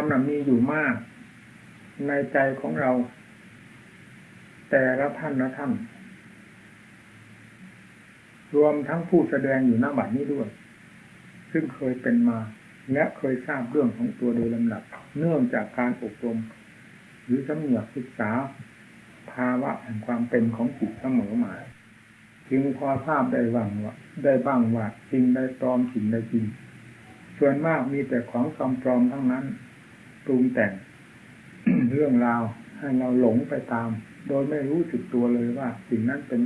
ปลอมนะมีอยู่มาก ในใจของเรา แต่ละท่านละท่านรวมทั้งผู้แสดงอยู่หน้าบัดนี้ด้วย ซึ่งเคยเป็นมา และเคยทราบเรื่องของตัวโดยลำดับ เนื่องจากการอบรม หรือสำเนียกศึกษา ภาวะแห่งความเป็นของจิตเสมอมาจึงพอทราบได้บ้างว่าได้บ้างว่าจริงได้ปลอมจริงได้จริงส่วนมากมีแต่ของปลอมปลอมทั้งนั้น ปรุงแต่งเรื่องราวให้เราหลงไปตาม โดยไม่รู้สึกตัวเลยว่า สิ่งนั้นเป็น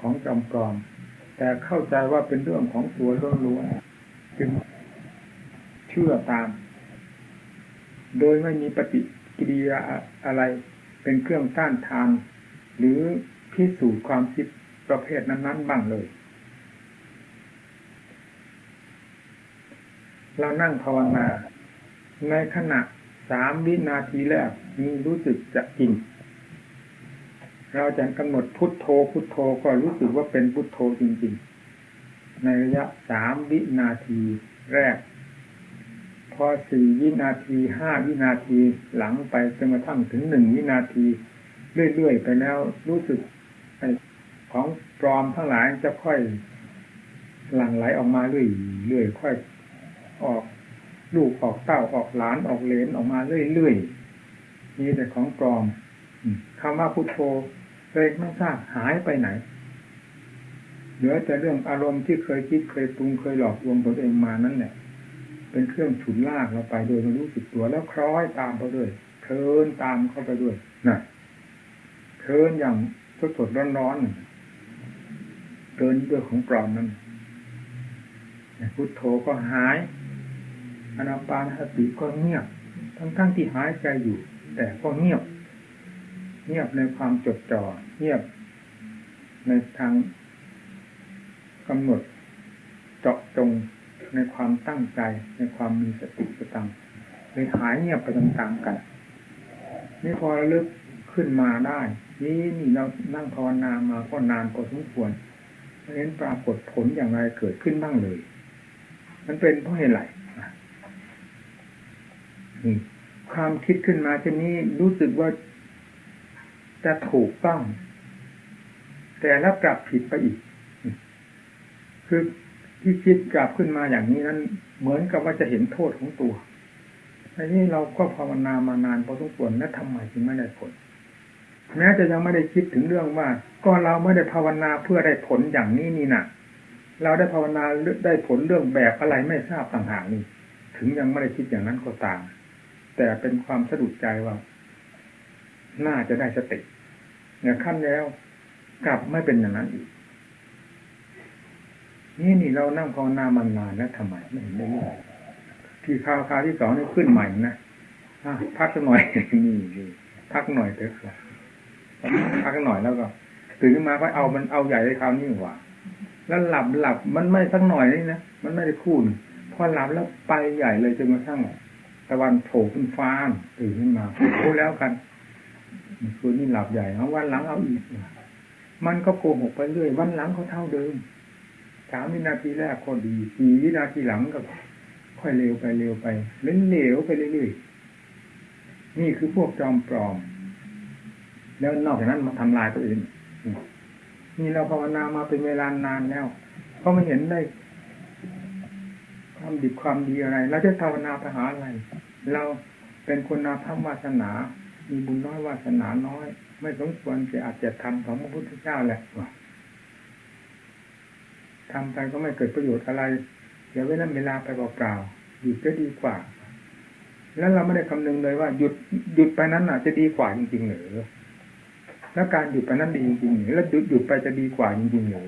ของจอมปลอม แต่เข้าใจว่าเป็นเรื่องของตัวล้วนๆจึงเชื่อตาม โดยไม่มีปฏิกิริยาอะไรเป็นเครื่องต้านทาน หรือพิสูจน์ความคิดประเภทนั้นๆบ้างเลย เรานั่งภาวนาในขณะ สามวินาทีแรกมีรู้สึกจะจริง เราจะกำหนดพุทโธพุทโธก็รู้สึกว่าเป็นพุทโธจริง ๆ ในระยะสามวินาทีแรก พอสี่วินาทีห้าวินาทีหลังไปจนกระทั่งถึงหนึ่งวินาที เรื่อยๆไปแล้วรู้สึกของปลอมทั้งหลายจะค่อยหลั่งไหลออกมาเรื่อยเรื่อยค่อยออก ลูกออกเต้าออกหลานออกเลนออกมาเรื่อยเรื่อยนี่แต่ของปลอมคำว่าพุทโธเลยไม่ทราบหายไปไหน เหลือแต่เรื่องอารมณ์ที่เคยคิดเคยปรุงเคยหลอกลวงตนเองมานั่นแหละเป็นเครื่องฉุนลากเราไปโดยไม่รู้สึกตัวแล้วคล้อยตามเขาด้วยเทินตามเข้าไปด้วยนะเทินอย่างสดสดร้อนๆเดินด้วยของปลอมนั้นพุทโธก็หาย อนาปานสติก็เงียบ ทั้งๆทที่หายใจอยู่ แต่ก็เงียบ เงียบในความจดจ่อเงียบ ในทางกำหนดเจาะจงในความตั้งใจในความมีสติสตังเลยหายเงียบไปตามๆกันนี่พอระลึกขึ้นมาได้ นี่นี่เรานั่งภาวนามาก็นานพอสมควรเห็นปรากฏผลอย่างไรเกิดขึ้นบ้างเลย มันเป็นเพราะเหตุไร ความคิดขึ้นมาเช่นนี้รู้สึกว่าจะถูกต้อง แต่แล้วกลับผิดไปอีก คือที่คิดกลับขึ้นมาอย่างนี้นั้นเหมือนกับว่าจะเห็นโทษของตัวอันนี้เราก็ภาวนามานานพอสมควรแล้วทำไมจึงไม่ได้ผล แม้จะยังไม่ได้คิดถึงเรื่องว่า ก็เราไม่ได้ภาวนาเพื่อได้ผลอย่างนี้นี่นะเราได้ภาวนาได้ผลเรื่องแบบอะไรไม่ทราบต่างหากนี่ ถึงยังไม่ได้คิดอย่างนั้นก็ตาม แต่เป็นความสะดุดใจว่า น่าจะได้สติเนี่ยขั้นแล้วกลับไม่เป็นอย่างนั้นอีกนี่นี่เรานั่งภาวนามานานแล้วทำไมไม่เห็นได้ที่คราวคราวที่สองนี่ขึ้นใหม่นะพักสักหน่อยนี่พักหน่อยเถอะพักหน่อยแล้วก็ตื่นขึ้นมาก็เอามันเอาใหญ่ในคราวนี้หว่า แล้วหลับหลับมันไม่สักหน่อยนี่นะมันไม่ได้คูนพอหลับแล้วไปใหญ่เลยจนกระทั่ง ตะวันโผล่ขึ้นฟ้าตื่นขึ้นมาโอ้แล้วกันคืนนี้หลับใหญ่เอาวันหลังเอาอีกมันก็โกหกไปเรื่อย วันหลังเขาเท่าเดิมสามวินาทีแรกก็ดีสี่วินาทีหลังก็ค่อยเร็วไปเร็วไปเล่นเหลวไปเรื่อยๆนี่คือพวกจอมปลอม แล้วนอกจากนั้นมาทำลายตัวเองนี่เราภาวนามาเป็นเวลานานแล้วเขาไม่เห็นได้ความดีความดีอะไรเราจะภาวนาไปหาอะไร เราเป็นคนนาพัวาสนา มีบุญน้อยวาสนาน้อย ไม่สมควรจะอาจจะทำของพระพุทธเจ้าแหละทำไปก็ไม่เกิดประโยชน์อะไรเดี๋ยวเวลาเวลาไปเปล่าๆหยุดจะดีกว่า แล้วเราไม่ได้คำนึงเลยว่าหยุดหยุดไปนั้นอะจะดีกว่าจริงๆหรือแล้วการหยุดไปนั้นดีจริงๆหรือแล้วหยุดหยุดไปจะดีกว่าจริงๆเลย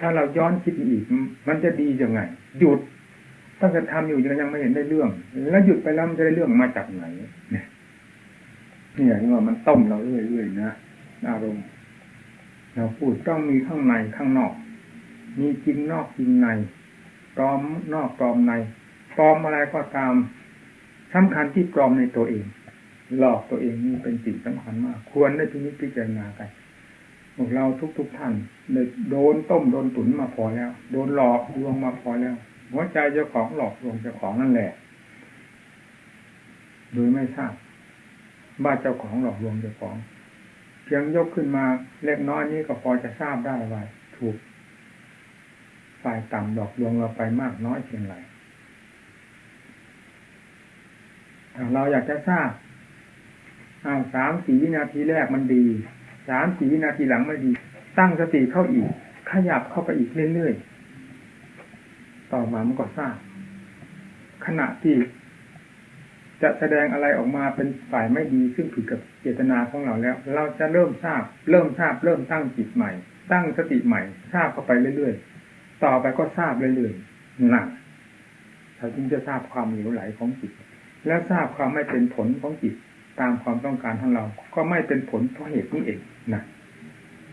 ถ้าเราย้อนคิดอีก มันจะดียังไง หยุด ตั้งแต่ทำอยู่ยังยังไม่เห็นได้เรื่อง แล้วหยุดไปแล้วมันจะได้เรื่องมาจากไหนเนี่ยนี่ว่ามันต้มเราเรื่อยๆนะอารมณ์เราพูดต้องมีข้างในข้างนอก มีจริงนอกจริงในปลอมนอกปลอมในปลอมอะไรก็ตามสำคัญที่ปลอมในตัวเอง หลอกตัวเองนี่เป็นสิ่งสำคัญมาก ควรได้พินิจพิจารณากันพวกเราทุกๆทท่านโดนต้มโดนตุ๋นมาพอแล้ว โดนหลอกลวงมาพอแล้ว หัวใจเจ้าของหลอกลวงเจ้าของนั่นแหละโดยไม่ทราบว่าเจ้าของหลอกลวงเจ้าของ เพียงยกขึ้นมาเล็กน้อยนี้ก็พอจะทราบได้ว่าถูกฝ่ายต่ำหลอกลวงเราไปมากน้อยเพียงไรเราอยากจะทราบอ้าวสามสี่วินาทีแรกมันดี สามสี่วินาทีหลังไม่ดี ตั้งสติเข้าอีก ขยับเข้าไปอีกเรื่อยๆ ต่อมามันก็ทราบขณะที่จะแสดงอะไรออกมาเป็นฝ่ายไม่ดีซึ่งผิดกับเจตนาของเราแล้ว เราจะเริ่มทราบ เริ่มทราบเริ่มตั้งจิตใหม่ ตั้งสติใหม่ ทราบเข้าไปเรื่อยๆ ต่อไปก็ทราบเรื่อยๆนั่นเราจึงจะทราบความเหลวไหลของจิต และทราบความไม่เป็นผลของจิตตามความต้องการของเรา ก็ไม่เป็นผลเพราะเหตุนี้เองนะ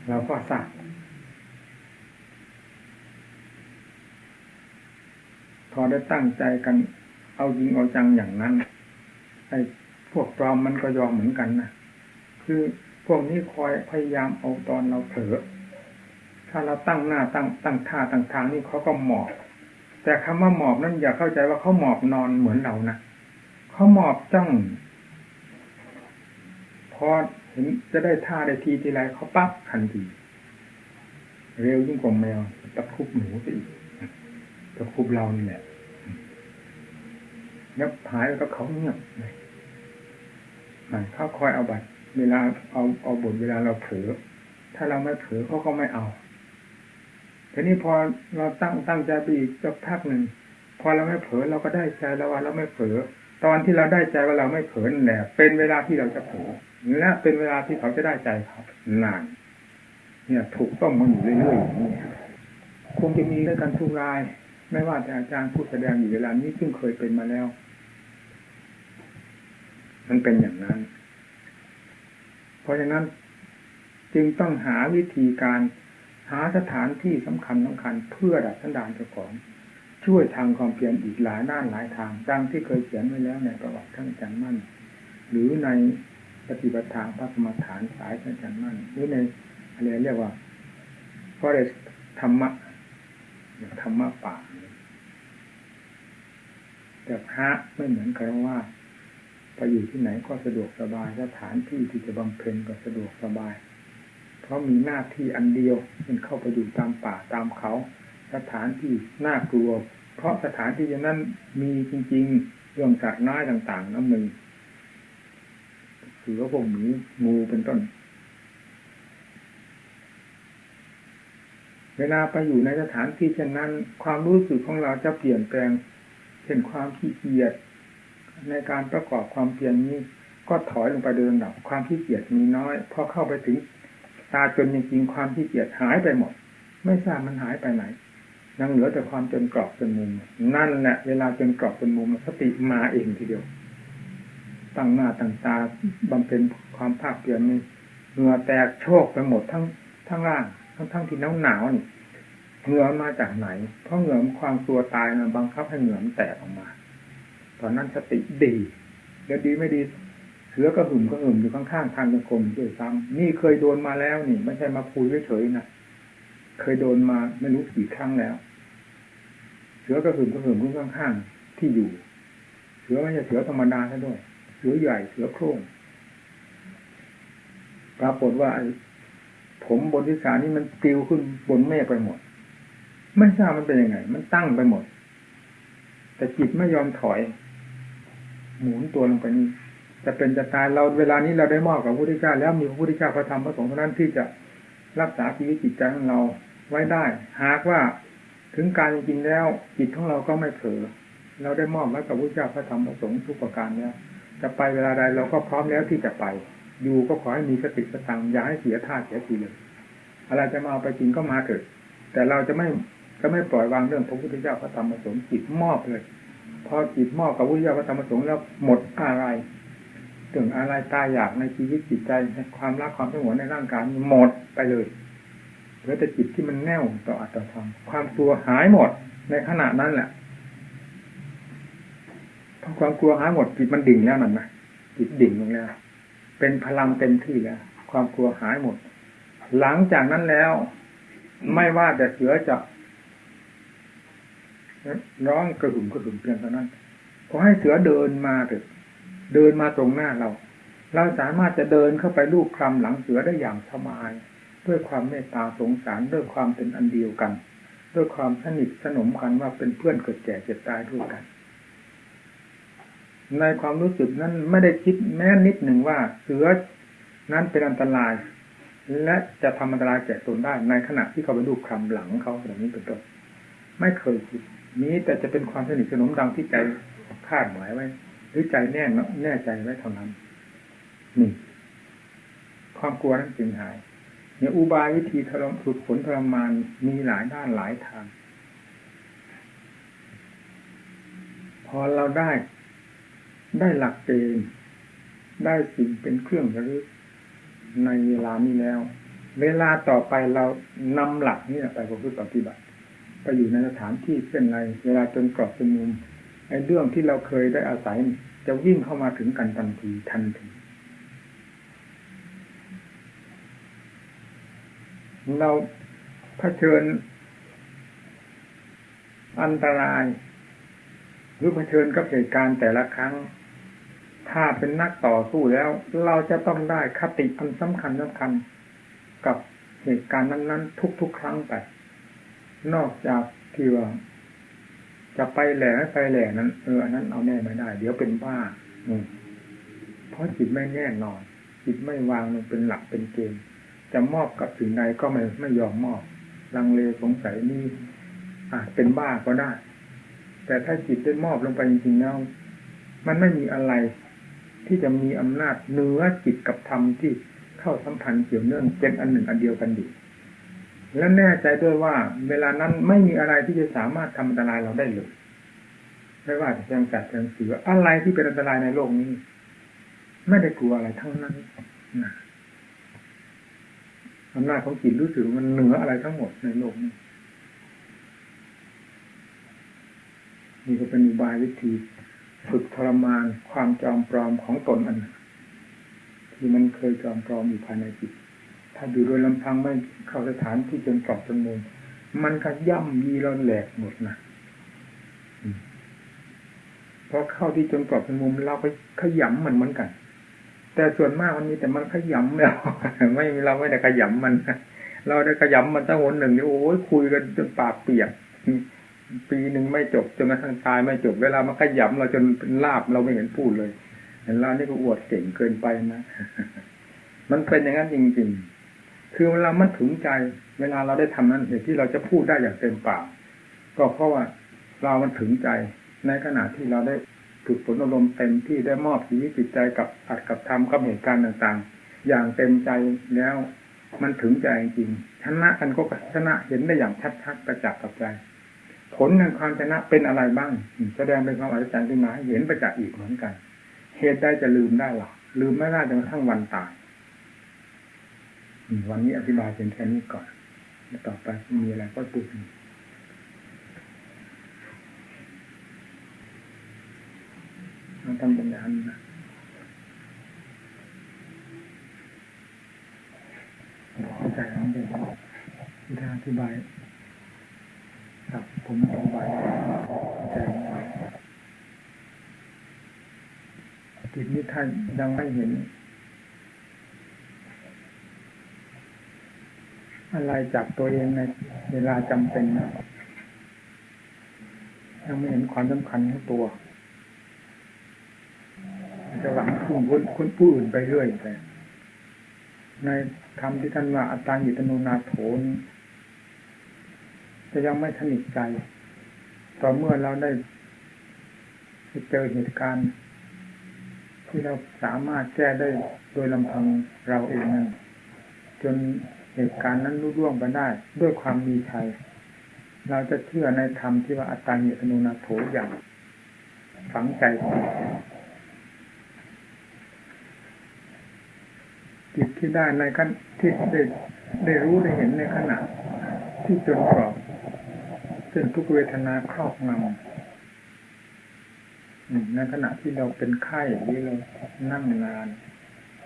เราก็ทราบ พอได้ตั้งใจกัน เอาจิงเอาจังอย่างนั้นไอ้พวกปลอมมันก็ยอมเหมือนกันนะคือพวกนี้คอยพยายามเอาตอนเราเผลอถ้าเราตั้งหน้าตั้งตั้งท่าตั้งทางนี่เขาก็หมอบ แต่คำว่าหมอบนั้นอย่าเข้าใจว่าเขาหมอบนอนเหมือนเรานะเขาหมอบจ้องพอเห็นจะได้ท่าได้ทีทีไรเขาปั๊บทันที เร็วยิ่งกว่าแมวตะคุบหนูไปอีก ตะคุบเรานี่แหละแล้วหายแล้วก็เขาเงียบเขาคอยเอาบัตร เวลาเอาเอาบทเวลาเราเผลอถ้าเราไม่เผลอเขาก็ไม่เอาทีนี้พอเราตั้งตั้งใจไปอีกสักพักหนึ่งพอเราไม่เผลอเราก็ได้ใจแล้วว่าเราไม่เผลอตอนที่เราได้ใจว่าเราไม่เผลอนั่แหละเป็นเวลาที่เราจะเผลอและเป็นเวลาที่เขาจะได้ใจเขานาน เนี่ย ถูกต้องมันอยู่เรื่อยๆอย่างนี้คงจะมีด้วยกันทุกราย ไม่ว่าแต่อาจารย์ผู้แสดงอยู่เวลานี้ซึ่งเคยเป็นมาแล้ว มันเป็นอย่างนั้น เพราะฉะนั้นจึงต้องหาวิธีการหาสถานที่สำคัญสำคัญเพื่อดับสันดานเจ้าของ ช่วยทางความเพียรอีกหลายด้านหลายทางดังที่เคยเขียนไว้แล้วในประวัติท่านอาจารย์มั่น หรือในปฏิบัติทางพระสมฐานสายท่านอาจารย์มั่นหรือในอะไรเรียกว่า forest ธรรมะธรรมะป่า แต่พระไม่เหมือนกันว่าไปอยู่ที่ไหนก็สะดวกสบายสถานที่ที่จะบำเพ็ญก็สะดวกสบาย เพราะมีหน้าที่อันเดียวเป็นเข้าไปอยู่ตามป่าตามเขา สถานที่น่ากลัว เพราะสถานที่อย่างนั้นมีจริง ๆ เรื่องสัตว์น้อยต่างๆน้ำหนึ่งคือว่าพวกหมีงูเป็นต้น เวลาไปอยู่ในสถานที่เช่นนั้น ความรู้สึกของเราจะเปลี่ยนแปลง เช่นความขี้เกียจในการประกอบความเพียรนี้ ก็ถอยลงไปเดินดับความขี้เกียจมีน้อยพอเข้าไปถึงตาจนจริงๆความขี้เกียจหายไปหมด ไม่ทราบมันหายไปไหนยังเหลือแต่ความจนกรอบจนมุม นั่นแหละเวลาจนกรอบจนมุมสติมาเองทีเดียวตั้งหน้าตั้งตาบำเพ็ญความภาคเพียรนี่เหงื่อแตกโชกไปหมดทั้งทั้งร่างทั้งทั้งที่หนาวหนาวนี่ เหงื่อมาจากไหน เพราะเหงื่อความตัวตายนะบังคับให้เหงื่อมันแตกออกมา ตอนนั้นสติดีเดี๋ยวดีไม่ดี เสือก็หึ่มก็หึ่มอยู่ข้างๆทางยังกรมด้วยซ้ำนี่เคยโดนมาแล้วนี่ ไม่ใช่มาพูดเฉยๆนะเคยโดนมาไม่รู้กี่ครั้งแล้ว เสือก็หึ่มก็หึ่มอยู่ข้างๆที่อยู่ เสือไม่ใช่เสือธรรมดาซะด้วย เสือใหญ่เสือโคร่งปรากฏว่าผมบนทิศานี่มันปลิวขึ้นบนเมฆไปหมด ไม่ทราบมันเป็นยังไง มันตั้งไปหมด แต่จิตไม่ยอมถอย หมุนตัวลงไปนี่จะเป็นจะตายเราเวลานี้เราได้มอบกับพระพุทธเจ้าแล้วมีพระพุทธเจ้าพระธรรมพระสงฆ์เท่านั้นที่จะรักษาชีวิตจิตใจของเราไว้ได้ หากว่าถึงการจริงแล้วจิตของเราก็ไม่เผลอเราได้มอบไว้กับพระพุทธเจ้าพระธรรมพระสงฆ์ทุกประการแล้วจะไปเวลาใดเราก็พร้อมแล้วที่จะไป อยู่ก็ขอให้มีสติสตังอย่าให้เสียท่าเสียทีเลยอะไรจะมาเอาไปจริงก็มาเถิดแต่เราจะไม่ จะไม่ปล่อยวางเรื่องพระพุทธเจ้าพระธรรมพระสงฆ์จิตมอบเลย พอจิตมอบกับพระพุทธเจ้าพระธรรมพระสงฆ์แล้วหมดอะไรถึงอะไรตายอยากในชีวิตจิตใจในความรักความสงวนในร่างกายหมดไปเลยเหลือแต่จิตที่มันแน่วต่ออัตตธรรมความตัวหายหมดในขณะนั้นแหละพอความกลัวหายหมดจิตมันดิ่งแล้วนั่นนะจิตดิ่งลงแล้ว เป็นพลังเต็มที่แล้วความกลัวหายหมด หลังจากนั้นแล้ว ไม่ว่าแต่เสือจะ ร้องกระหึ่มกระหึ่มเพียงเท่านั้นขอให้เสือเดินมาเถิดเดินมาตรงหน้าเรา เราสามารถจะเดินเข้าไปลูบคลำหลังเสือได้อย่างสบาย ด้วยความเมตตาสงสารด้วยความเป็นอันเดียวกัน ด้วยความสนิทสนมกันว่าเป็นเพื่อนเกิดแก่เจ็บตายด้วยกัน ในความรู้สึกนั้นไม่ได้คิดแม้นิดหนึ่งว่าเสือนั้นเป็นอันตราย และจะทำอันตรายแก่ตนได้ในขณะที่เขาไปลูบคลำหลังเขาแบบนี้เป็นต้นไม่เคยคิด นี้แต่จะเป็นความสนิทสนมดังที่ใจคาดหมายไว้ หรือใจแน่นแน่ใจไว้เท่านั้น นี่ ความกลัวนั้นจึงหายเนี่ยอุบายวิธีทรมฝึกฝนทรมานมีหลายด้านหลายทาง พอเราได้ ได้หลักเกณฑ์ได้สิ่งเป็นเครื่องระลึกในเวลานี้แล้ว เวลาต่อไปเรานำหลักนี้ไปประพฤติปฏิบัติ ไปอยู่ในสถานที่เป็นไรเวลาจนกรอบจนมุมไอ้เรื่องที่เราเคยได้อาศัยจะวิ่งเข้ามาถึงกันทันทีทันทีเราเผชิญ อันตราย หรือเผชิญกับเหตุการณ์แต่ละครั้ง ถ้าเป็นนักต่อสู้แล้ว เราจะต้องได้คติอันสำคัญสำคัญกับเหตุการณ์นั้น ๆ ทุก ๆ ครั้งไป นอกจากที่ว่าจะไปแหล่ไปแหล่นั้นเอออันนั้นเอาแน่ไม่ได้ เดี๋ยวเป็นบ้าอืมเพราะจิตไม่แน่นอน จิตไม่วางมันเป็นหลักเป็นเกณฑ์จะมอบกับสิ่งใดก็ไม่ไม่ยอมมอบ ลังเลสงสัยนี่อาจเป็นบ้าก็ได้ แต่ถ้าจิตได้มอบลงไปจริงๆแล้วมันไม่มีอะไร ที่จะมีอำนาจเหนือจิตกับธรรมที่เข้าสัมพันธ์เกี่ยวเนื่องเป็นอันหนึ่งอันเดียวกันอยู่ และแน่ใจด้วยว่า เวลานั้นไม่มีอะไรที่จะสามารถทำอันตรายเราได้เลยไม่ว่าจะยังสัตว์ยังเสืออะไรที่เป็นอันตรายในโลกนี้ ไม่ได้กลัวอะไรทั้งนั้นนะอำนาจของจิตรู้สึกมันเหนืออะไรทั้งหมดในโลกนี้นี่ก็เป็นอุบายวิธีฝึกทรมานความจอมปลอมของตนอันที่มันเคยจอมปลอมอยู่ภายในจิต ถ้าอยู่โดยลำพังไม่เข้าสถานที่จนกรอบจนมุมมันก็ย่ำยีเราแหลกหมดนะพอเข้าที่จนกรอบจนมุมเราไปขยำมันเหมือนกัน แต่ส่วนมากมันมีแต่มันขยำแล้วไม่เราไม่ได้ขยำมันเราได้ขยำมันตั้งวันหนึ่งนี่โอ้ยคุยกันจนปากเปียกปีหนึ่งไม่จบจนกระทั่งตายไม่จบเวลามันขยำเราจนเป็นลาบเราไม่เห็นพูดเลยเห็นเรานี่ก็อวดเก่งเกินไปนะ มันเป็นอย่างนั้นจริงๆ คือเวลามันถึงใจ เวลาเราได้ทำนั้นเหตุที่เราจะพูดได้อย่างเต็มปากก็เพราะว่าเรามันถึงใจ ในขณะที่เราได้ฝึกฝนอารมณ์เต็มที่ได้มอบชีวิตจิตใจกับอัดกับทำกับเหตุการณ์ต่างๆ อย่างเต็มใจแล้วมันถึงใจจริงชนะกันก็ชนะเห็นได้อย่างชัดๆประจักษ์กับใจ ผลในความชนะเป็นอะไรบ้าง แสดงเป็นความอัศจรรย์ขึ้นมาเห็นประจักษ์อีกเหมือนกัน เหตุใดจะลืมได้หรอลืมไม่ได้จนกระทั่งวันตาย วันนี้อธิบายเป็นแค่นี้ก่อนแล้วต่อไปมีอะไรก็ตื่นมันทำเป็นอย่างนั้นะเข้าใจมันเป็นที่ทางอธิบายครับผมอธิบายใจไว้จิตนี้ท่านยังไม่เห็น อะไรจากตัวเองในเวลาจำเป็นนะยังไม่เห็นความสำคัญของตัวจะหวังพึ่งคนคนผู้อื่นไปเรื่อยแต่ในคำที่ท่านว่าอัตตาหิตโนนาโถนจะยังไม่สนิทใจ ต่อเมื่อเราได้เจอเหตุการณ์ที่เราสามารถแก้ได้โดยลำพังเราเองนั้นจน เหตุการณ์นั้นรุ่ร่วงไปได้ ด้วยความมีชัย เราจะเชื่อในธรรมที่ว่าอัตตาหิตโนนาโถอย่างฝังใจจิตที่ได้ในขั้นที่ได้ได้รู้ได้เห็นในขณะ ที่จนกรอบเป็นทุกเวทนาครอบงำในขณะที่เราเป็นไข้หรือเรานั่งนาน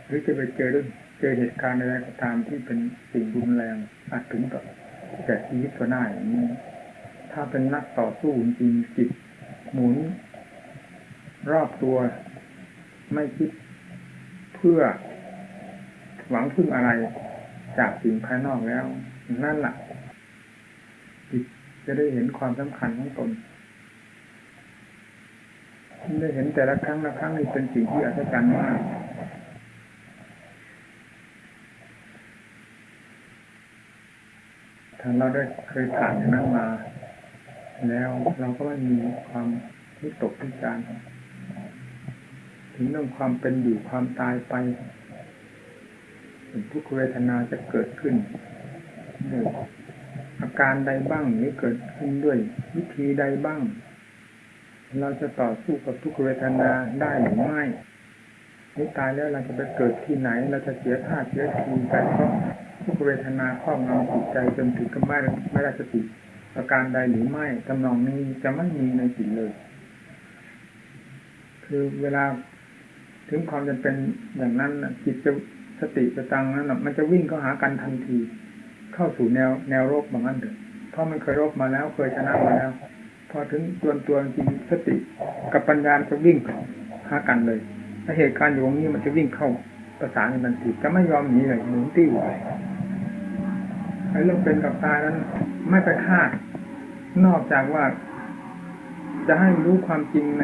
หรือจะไปเจอเจอเหตุการณ์อะไรก็ตามที่เป็นสิ่งรุนแรงอาจถึงต่อแก่ชีวิตก็ได้อย่างนี้ ถ้าเป็นนักต่อสู้จริงจิตหมุน รอบตัวไม่คิดเพื่อหวังพึ่งอะไรจากสิ่งภายนอกแล้ว นั่นแหละจิตจะได้เห็นความสำคัญของตนได้เห็นแต่ละครั้งละครั้งนี่เป็นสิ่งที่อัศจรรย์มาก ถ้า เราได้เคยผ่านอย่างนั้นมา แล้วเราก็ไม่มีความที่ตกที่จารถึงเรื่องความเป็นอยู่ความตายไปทุกเวทนาจะเกิดขึ้นด้วยอาการใดบ้างหรือเกิดขึ้นด้วยวิธีใดบ้าง เราจะต่อสู้กับทุกเวทนาได้หรือไม่นี่ตายแล้วเราจะไปเกิดที่ไหน เราจะเสียท่าเสียทีไปเพราะ ทุกเวทนาครอบงำจิตใจจนถึงกับไม่ไม่ได้สติอาการใดหรือไม่ตำนองนี้จะไม่มีในจิตเลย คือเวลาถึงความจำเป็นอย่างนั้นจิตจะสติจะตังนั้นมันจะวิ่งเข้าหากันทันที เข้าสู่แนวแนวโรบบางนั้นเถอะเพราะมันเคยรบมาแล้วเคยชนะมาแล้ว พอถึงตัวตัวจริงสติกับปัญญาจะวิ่งเข้าหากันเลยถ้าเหตุการณ์อยู่ตรงนี้มันจะวิ่งเข้าประสานกันทันทีจะไม่ยอมหนีเลยหมุนติ้วไป เรื่องเป็นกับตายนั้น ไม่ไปคาด นอกจากว่า จะให้รู้ความจริงใน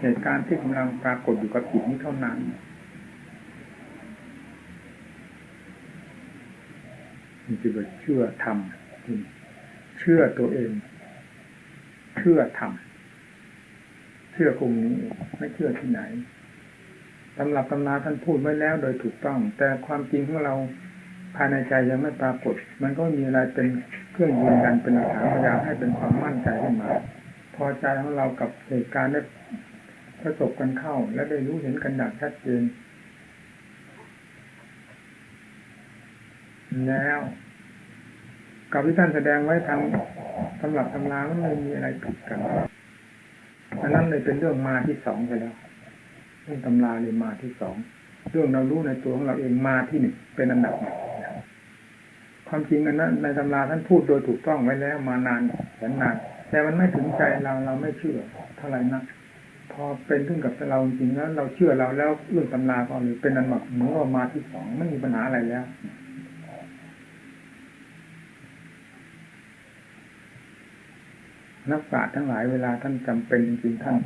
เหตุการณ์ที่กำลังปรากฏอยู่กับจิตนี้เท่านั้นมันจะเชื่อธรรมเชื่อตัวเอง เชื่อธรรมเชื่อกลุ่มนี้ ไม่เชื่อที่ไหนตำรับตำนาท่านพูดไว้แล้วโดยถูกต้อง แต่ความจริงของเรา ภายในใจยังไม่ปรากฏ มันก็มีอะไรเป็นเครื่องยืนยันเป็นหลักฐานพยายามให้เป็นความมั่นใจขึ้นมา พอใจของเรากับเหตุการณ์ได้ประสบกันเข้า และได้รู้เห็นกันอย่างชัดเจนแล้วกับที่ท่านแสดงไว้ทางสำหรับตำรามันไม่มีอะไรผิดกันอันนั้นเลยเป็นเรื่องมาที่สองไปแล้วเรื่องตำราเลยมาที่สอง เรื่องเรารู้ในตัวของเราเองมาที่หนึ่งเป็นอันดับหนึ่ง ความจริงอันนั้นในตำราท่านพูดโดยถูกต้องไว้แล้วมานานแสนนาน แต่มันไม่ถึงใจเราเราไม่เชื่อเท่าไหร่นักพอเป็นขึ้นกับเราจริงแล้วเราเชื่อเราแล้วเรื่องตำราก็เลยเป็นอันดับเหมือนว่ามาที่สองไม่มีปัญหาอะไรแล้วนักปราชญ์ทั้งหลายเวลาท่านจำเป็นจริงๆท่าน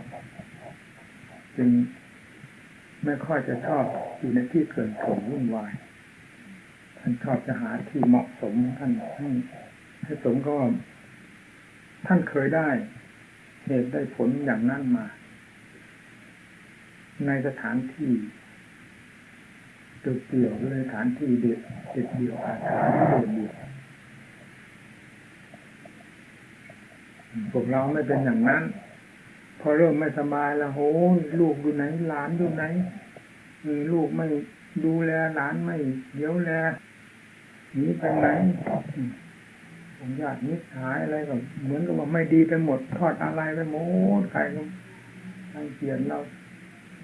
จึงไม่ค่อยจะชอบอยู่ในที่เกินผลวุ่นวาย ท่านชอบจะหาที่เหมาะสมท่านให้ให้สมก็ ท่านเคยได้ เหตุได้ผลอย่างนั้นมา ในสถานที่ตุเปี่ยวหรือสถานที่เด็ดเด็ดเดี่ยวอาถรรพ์โดดเดี่ยวพวกเราไม่เป็นอย่างนั้น พอเริ่มไม่สบายแล้วโหลูกอยู่ไหนหลานอยู่ไหนลูกไม่ดูแลหลานไม่เดี๋ยวแล หนีไปไหนผมญาติมิตรหายอะไรก็เหมือนกับว่าไม่ดีไปหมดทอดอะไรไปหมดใครก็รังเกียจเรา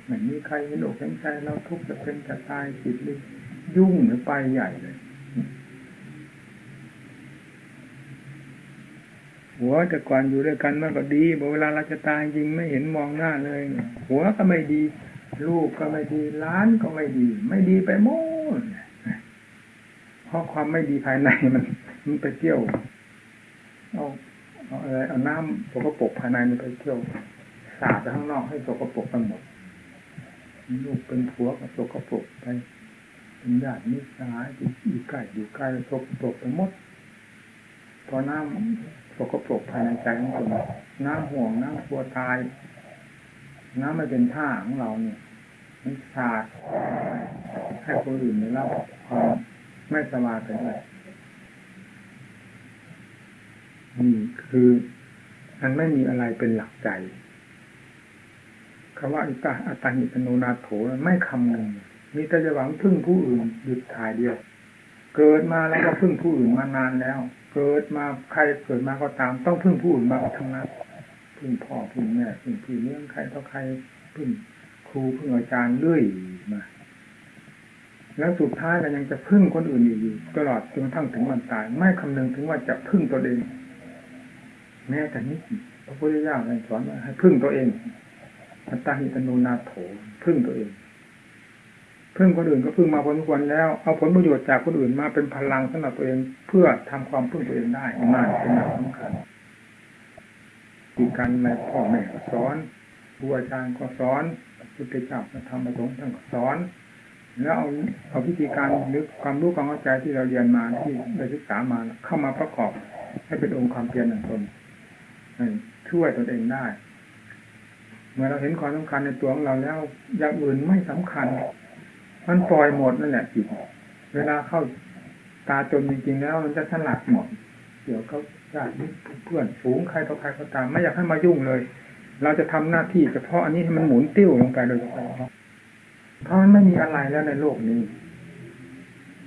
เหมือนมีใครเห็นอกเห็นใจเราทุกข์จะเป็นจะตายจิตเลยยุ่งหรือไปใหญ่เลย หัวแต่ก่อนอยู่ด้วยกันมันก็ดีพอเวลาเราจะตายจริงไม่เห็นมองหน้าเลย หัวก็ไม่ดี ลูกก็ไม่ดีล้านก็ไม่ดี ไม่ดีไปหมด เพราะความไม่ดีภายในมันมันไปเที่ยวเอาเอาอะไรเอาน้ำสกปรกภายในมันไปเที่ยวสาดไปข้างนอกให้สกปรกกันหมดลูกเป็นผัวก็สกปรกไปเป็นญาติมิตรสหายอยู่ใกล้อยู่ใกล้สกปรกไปหมดพอน้ำสกปรกภายในใจของคนน้ำห่วงน้ำกลัวตาย น้ำไม่เป็นท่าของเราเนี่ยมันสาดให้คนอื่นได้รับความ ไม่สบายไปเลยนี่คือมันไม่มีอะไรเป็นหลักใจคำว่าอิตาอัตาหิตโนนาโถไม่คำนึงมีแต่จะหวังพึ่งผู้อื่นหยุดถ่ายเดียว เกิดมาแล้วก็พึ่งผู้อื่นมานานแล้ว เกิดมาใครเกิดมาก็ตาม ต้องพึ่งผู้อื่นมาทั้งนั้นพึ่งพ่อพึ่งแม่พึ่งพี่เลี้ยงใครต่อใครพึ่งครูพึ่งอาจารย์เรื่อยมา แล้วสุดท้ายก็ยังจะพึ่งคนอื่นอยู่ตลอดจนกระทั่งถึงวันตาย ไม่คำนึงถึงว่าจะพึ่งตัวเอง แม้แต่นิดพระพุทธเจ้าสอนว่าให้พึ่งตัวเองอัตตาหิตโนนาโถพึ่งตัวเอง พึ่งคนอื่นก็พึ่งมาพอสมควรแล้ว เอาผลประโยชน์จากคนอื่นมาเป็นพลังสำหรับตัวเองเพื่อทำความพึ่งตัวเองได้นั่นเป็นหลักสำคัญอีกการในพ่อแม่สอนครูอาจารย์ก็สอนพุทธเจ้าพระธรรมพระสงฆ์ท่านก็สอน แล้วเอาเอาวิธีการหรือความรู้ความเข้าใจที่เราเรียนมาที่ได้ศึกษามาเข้ามาประกอบ ให้เป็นองค์ความเพียรของตนช่วยตนเองได้ เมื่อเราเห็นความสำคัญในตัวของเราแล้วอย่างอื่นไม่สำคัญ มันปล่อยหมดนั่นแหละจิตเวลาเข้าตาจนจริงๆแล้ว มันจะสลัดหมด เดี๋ยวเขาญาติเพื่อนฝูงใครต่อใครก็ตาม ไม่อยากให้มายุ่งเลย เราจะทำหน้าที่เฉพาะอันนี้ให้มันหมุนติ้วลงไปโดยเฉพาะ เพราะมันไม่มีอะไรแล้วในโลกนี้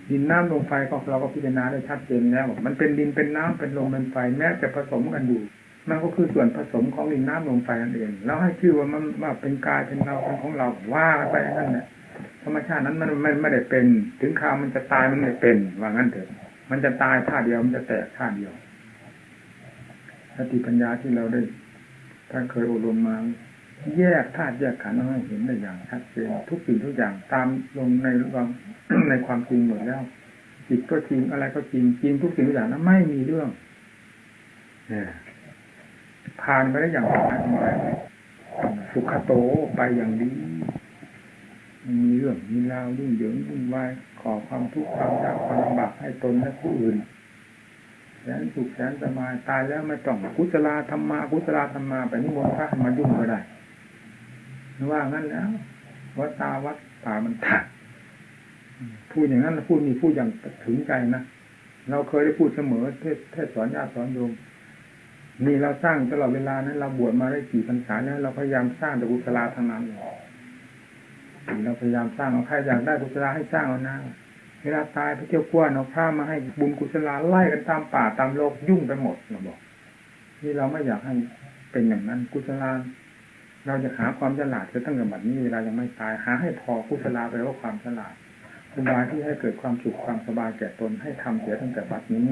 ดินน้ำลมไฟก็เราก็พิจารณาได้ชัดเจนแล้วมันเป็นดินเป็นน้ำเป็นลมเป็นไฟแม้จะผสมกันอยู่มันก็คือส่วนผสมของดินน้ำลมไฟนั่นเองแล้วให้ชื่อว่ามันว่าเป็นกายเป็นเราเป็นของเราว่าไปนั่นแหละธรรมชาตินั้นมันไม่ไม่ได้เป็น ถึงคราวมันจะตายมันไม่เป็น ว่างั้นเถอะ มันจะตายท่าเดียวมันจะแตกท่าเดียวสติปัญญาที่เราได้ท่านเคยอบรมมา แยกธาตุแยกขันธ์ให้เห็นได้อย่างชัดเจนทุกสิ่งทุกอย่างตามลงในความในความจริงหมดแล้วจิตก็จริงอะไรก็จริงจริงทุกสิ่งทุกอย่างนั้นไม่มีเรื่องเนี่ยผ่านไปได้อย่างสบายสุขโตไปอย่างดีมีเรื่องมีราวยุ่งเหยิงวุ่นวายขอความทุกข์ความยากความลำบากให้ตนและผู้อื่นแสนสุขแสนสบายตายแล้วไม่ต้องกุศลธรรมากุศลธรรมาไปนิมนต์พระมายุ่งก็ได้ ว่างั้นแล้ววัดตาวัดป่ามันถัดพูดอย่างนั้นพูดมีพูดอย่างถึงใจนะเราเคยได้พูดเสมอเทศเทศสอนญาติสอนโยมนี่เราสร้างตลอดเวลานั้น เราบวชมาได้กี่พรรษาแล้วเราพยายามสร้างแต่กุศลาทางนั้นเราพยายามสร้างเอาใครอยากได้กุศลาให้สร้างเอานะเวลาตายไปเที่ยวกวนเอาผ้ามาให้บุญกุศลาไล่กันตามป่าตามโลกยุ่งไปหมดเราบอก นี่เราไม่อยากให้เป็นอย่างนั้นกุศลา เราจะหาความฉลาดจะตั้งแต่บัดนี้เวลายังไม่ตายหาให้พอกุศลาไปว่าความฉลาดอุบายที่ให้เกิดความสุขความสบายแก่ตนให้ทำเสียตั้งแต่บัดนี้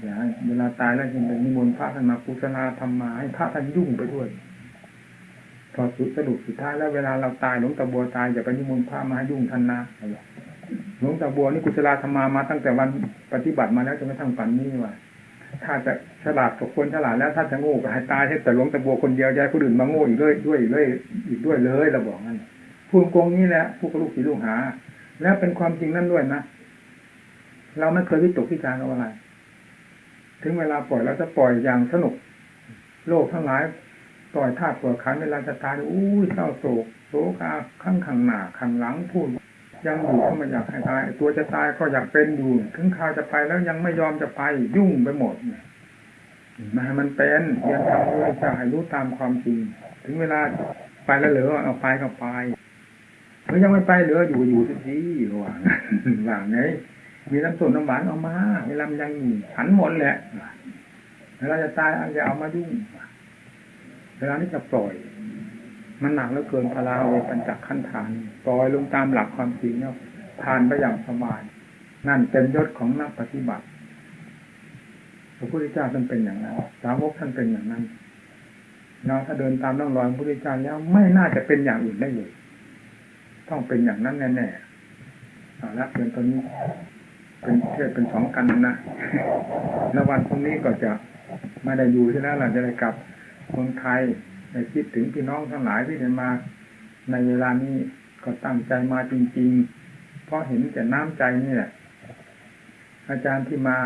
อย่าเวลาตายแล้วยังเป็นนิมนต์พระท่านมากุศลาทำมาให้พระท่านยุ่งไปด้วยพอสุดสรุปสุดท้ายแล้วเวลาเราตายหลวงตาบัวตายอย่าไปนิมนต์พระมาให้ยุ่งท่านนะหลวงตาบัวนี่กุศลาธรรมามาตั้งแต่วันปฏิบัติมาแล้วจนกระทั่งปัจจุบันว่า ถ้าจะฉลาดกับคนฉลาดแล้วถ้าจะโง่ก็ให้ตายให้แต่หลวงตาบัวคนเดียวย้ายคนอื่นมาโง่อีกด้วยด้วยด้วยอีกด้วยเลยเราบอกงั้นพูดโกงนี้แหละผู้กลูกศิลูกหา แล้วเป็นความจริงนั่นด้วยนะเราไม่เคยวิตกวิจารณ์อะไร ถึงเวลาปล่อยเราจะปล่อยอย่างสนุก โลกทั้งหลายปล่อยธาตุปล่อยขันเวลาจะตายอู้เศร้าโศกโศกาข้างขังหน้าขังหลังพูด ยังอยู่ก็ไม่อยากให้ตาย ตัวจะตายก็อยากเป็นอยู่ ถึงข่าวจะไปแล้วยังไม่ยอมจะไปยุ่งไปหมดมาให้มันเป็นเรียนทำเพื่อจะให้รู้ตามความจริง ถึงเวลาไปแล้วเหลือเอาไปก็ไปเมื่อยังไม่ไปเหลืออยู่อยู่สิทีว่างหว่างไงมีน้ำส้มน้ำหวานเอามาเวลามันยังหันหมดแหละเวลาจะตายอย่าเอามายุ่งเวลานี้จะปล่อย มันหนักเหลือเกินพลาเวปัญจขั้นฐานปล่อยลงตามหลักความจริงแล้วผ่านไปอย่างสบายนั่นเป็นยศของนักปฏิบัติพระพุทธเจ้าท่านเป็นอย่างนั้นสาวกท่านเป็นอย่างนั้นเราถ้าเดินตามร่องรอยพระพุทธเจ้าแล้วไม่น่าจะเป็นอย่างอื่นได้เลยต้องเป็นอย่างนั้นแน่ๆเอาละเป็นตอนนี้เป็นเทศเป็นสองกันนะแล้ววันพรุ่งนี้ก็จะไม่ได้อยู่ใช่ไหมเราจะได้กลับคนไทย ในคิดถึงพี่น้องทั้งหลายที่ได้มา ในเวลานี้ก็ตั้งใจมาจริงๆ เพราะเห็นแต่น้ำใจนี่แหละ อาจารย์ที่มา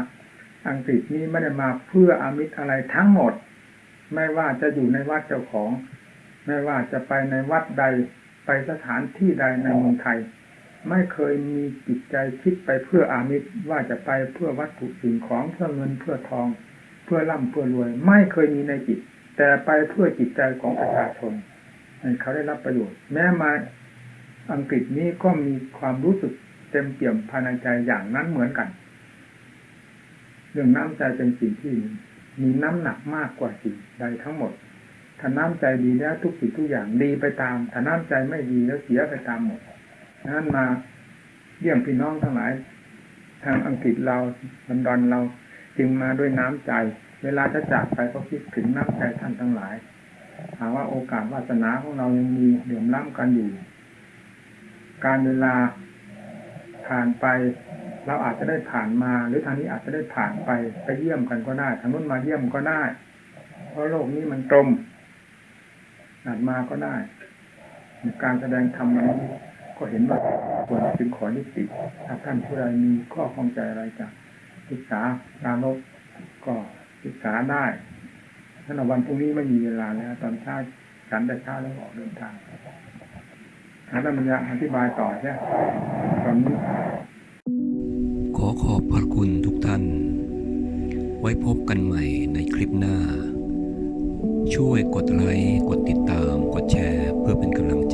อังกฤษนี้ไม่ได้มาเพื่ออามิตรอะไรทั้งหมด ไม่ว่าจะอยู่ในวัดเจ้าของ ไม่ว่าจะไปในวัดใดไปสถานที่ใดในเมืองไทย ไม่เคยมีจิตใจคิดไปเพื่ออามิตรว่าจะไปเพื่อวัตถุสิ่งของเพื่อเงินเพื่อทอง เพื่อร่ำเพื่อรวย ไม่เคยมีในจิต แต่ไปเพื่อจิตใจของประชาชนให้เขาได้รับประโยชน์ แม้มาอังกฤษนี้ก็มีความรู้สึกเต็มเปี่ยมภายในใจอย่างนั้นเหมือนกัน เรื่องน้ำใจเป็นสิ่งที่มีน้ำหนักมากกว่าสิ่งใดทั้งหมดถ้าน้ำใจดีแล้วทุกสิ่งทุกอย่างดีไปตามถ้าน้ำใจไม่ดีแล้วเสียไปตามหมดนั้นมาเยี่ยมพี่น้องทั้งหลาย ทางอังกฤษเราบันดอนเราจึงมาด้วยน้ำใจ เวลาจะจากไปก็คิดถึงน้ำใจท่านทั้งหลาย หาว่าโอกาสวาสนาของเรายังมีเหลื่อมล้ำกันอยู่ การเวลาผ่านไปเราอาจจะได้ผ่านมา หรือทางนี้อาจจะได้ผ่านไปไปเยี่ยมกันก็ได้ทางนู้นมาเยี่ยมก็ได้ เพราะโลกนี้มันกลมอาจมาก็ได้การแสดงธรรมนี้ก็เห็นว่าควรจึงขอยุติถ้าท่านผู้ใดมีข้อข้องใจอะไรจะศึกษาตามลบก็ ศึกษาได้ถ้าวันพรุ่งนี้ไม่มีเวลาแล้ว ตอนเช้าฉันแต่เช้าแล้วออกเดินทางอาจารย์ยาอธิบายต่อใช่ไหมตอนนี้ขอขอบพระคุณทุกท่าน ไว้พบกันใหม่ในคลิปหน้า ช่วยกดไลค์ กดติดตาม กดแชร์ เพื่อเป็นกำลังใจ